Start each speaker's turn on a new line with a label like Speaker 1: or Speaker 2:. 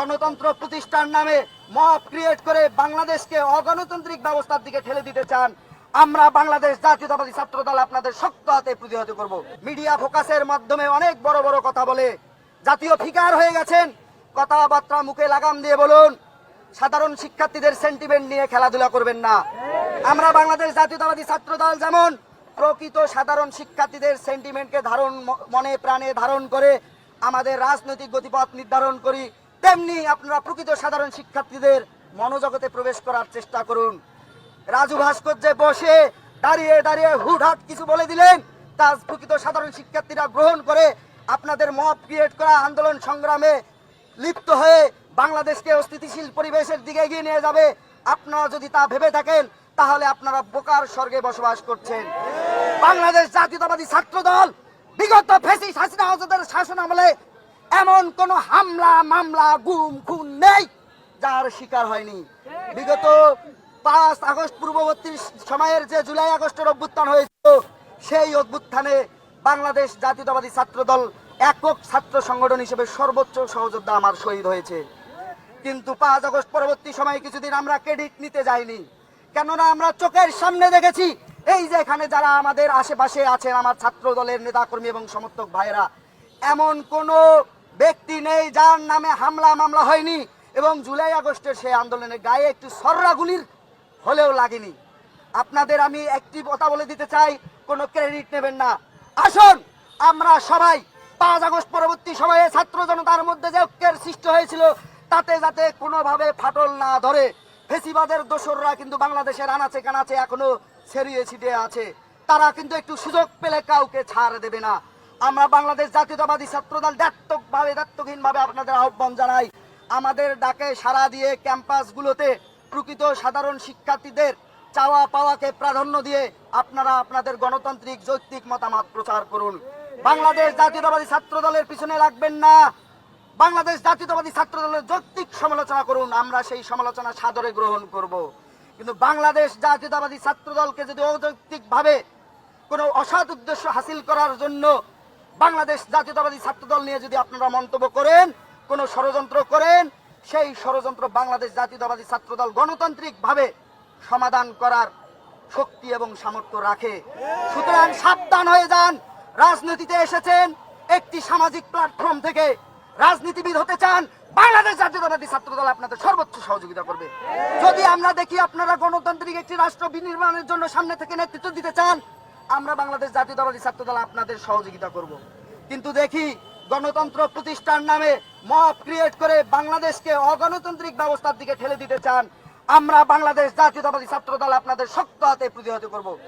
Speaker 1: গণতন্ত্র প্রতিষ্ঠার নামে মব ক্রিয়েট করে বাংলাদেশকে অগণতান্ত্রিক ব্যবস্থার দিকে ঠেলে দিতে চান, আমরা বাংলাদেশ জাতীয়তাবাদী ছাত্র দল আপনাদের শক্ত হাতে প্রতিহত করব। মিডিয়া ফোকাসের মাধ্যমে অনেক বড় বড় কথা বলে জাতীয় ফিকার হয়ে গেছেন। কথাবার্তা মুখে লাগাম দিয়ে বলুন, সাধারণ শিক্ষার্থীদের সেন্টিমেন্ট নিয়ে খেলাধুলা করবেন না। আমরা বাংলাদেশ জাতীয়তাবাদী ছাত্র দল যেমন প্রকৃত সাধারণ শিক্ষার্থীদের সেন্টিমেন্টকে ধারণ মনে প্রাণে ধারণ করে আমাদের রাজনৈতিক গতিপথ নির্ধারণ করি তেমনি আপনারা প্রকৃত সাধারণ শিক্ষার্থীদের মনোজগতে প্রবেশ করার চেষ্টা করুন। রাজু ভাস্কর্যে বসে, দাঁড়িয়ে দাঁড়িয়ে হুটহাট কিছু বলে দিলেন, তা প্রকৃত সাধারণ শিক্ষার্থীরা গ্রহণ করে আপনাদের মত ক্রিয়েট করা আন্দোলন সংগ্রামে লিপ্ত হয়ে বাংলাদেশকে অস্থিতিশীল পরিবেশের দিকে এগিয়ে নিয়ে যাবে। আপনারা যদি তা ভেবে থাকেন, তাহলে আপনারা বোকার স্বর্গে বসবাস করছেন। বাংলাদেশ জাতীয়তাবাদী ছাত্র দল বিগত ফেসিস হাসিনা শাসন আমলে এমন কোন হামলা, মামলা, গুম, খুন নেই যার শিকার হয়নি। বিগত পাঁচ আগস্ট পূর্ববর্তী সময়ের যে জুলাই আগস্টের অভ্যুত্থান হয়েছিল, সেই অভ্যুত্থানে বাংলাদেশ জাতীয়তাবাদী ছাত্র দল একক ছাত্র সংগঠন হিসেবে সর্বোচ্চ সহযোদ্ধা আমার শহীদ হয়েছে। কিন্তু পাঁচ আগস্ট পরবর্তী সময়ে কিছুদিন আমরা ক্রেডিট নিতে যাইনি। কেননা আমরা চোখের সামনে দেখেছি, এই যে এখানে যারা আমাদের আশেপাশে আছেন আমার ছাত্র দলের নেতাকর্মী এবং সমর্থক ভাইরা এমন কোনো ব্যক্তি নেই, যার নামে হামলা মামলা হয়নি। এবং জুলাই আগস্টের সেই আন্দোলনের গায়ে একটু সর্রাগুলির হলেও লাগেনি। আপনাদের আমি একটি কথা বলে দিতে চাই, কোনো ক্রেডিট নেবেন না। আসুন, আমরা সবাই পাঁচ আগস্ট পরবর্তী সময়ে ছাত্র জনতার মধ্যে যে ঐক্যের সৃষ্টি হয়েছিল, তাতে যাতে কোনোভাবে ফাটল না ধরে। ফেসিবাদের দোসররা কিন্তু বাংলাদেশের আনাচে কানাচে এখনও ছড়িয়ে ছিটিয়ে আছে। তারা কিন্তু একটু সুযোগ পেলে কাউকে ছাড় দেবে না। আমরা বাংলাদেশ জাতীয়তাবাদী ছাত্রদল দায়িত্বভাবে দায়িত্বহীনভাবে আপনাদের আহ্বান জানাই। আমাদের ডাকে সাড়া দিয়ে ক্যাম্পাসগুলোতে প্রকৃত সাধারণ শিক্ষার্থীদের চাওয়া পাওয়াকে প্রাধান্য দিয়ে আপনারা আপনাদের গণতান্ত্রিক, যৌক্তিক মতামত প্রচার করুন। বাংলাদেশ জাতীয়তাবাদী ছাত্র দলের পিছনে লাগবেন না। বাংলাদেশ জাতীয়তাবাদী ছাত্র দলের যৌক্তিক সমালোচনা করুন। আমরা সেই সমালোচনা সাদরে গ্রহণ করব। কিন্তু বাংলাদেশ জাতীয়তাবাদী ছাত্র দলকে যদি অযৌক্তিক ভাবে কোনো অসৎ উদ্দেশ্য হাসিল করার জন্য বাংলাদেশ জাতীয়তাবাদী ছাত্র দল নিয়ে যদি আপনারা মন্তব্য করেন, কোনো ষড়যন্ত্র করেন, সেই ষড়যন্ত্র বাংলাদেশ জাতীয়তাবাদী ছাত্র দল গণতান্ত্রিক ভাবে সমাধান করার শক্তি এবং সামর্থ্য রাখে। সুতরাং সাবধান হয়ে যান। রাজনীতিতে এসেছেন একটি সামাজিক প্ল্যাটফর্ম থেকে। রাজনীতিবিদ হতে চান, বাংলাদেশ জাতীয়তাবাদী ছাত্র দল আপনাদের সর্বোচ্চ সহযোগিতা করবে। যদি আমরা দেখি আপনারা গণতান্ত্রিক একটি রাষ্ট্র বিনির্মাণের জন্য সামনে থেকে নেতৃত্ব দিতে চান আমরা বাংলাদেশ জাতীয়তাবাদী ছাত্র দল আপনাদের সহযোগিতা করব। কিন্তু দেখি গণতন্ত্র প্রতিষ্ঠার নামে মব ক্রিয়েট করে বাংলাদেশকে অগণতান্ত্রিক ব্যবস্থার দিকে ঠেলে দিতে চান। আমরা বাংলাদেশ জাতীয়তাবাদী ছাত্র দল আপনাদের শক্ত হাতে প্রতিহত করব।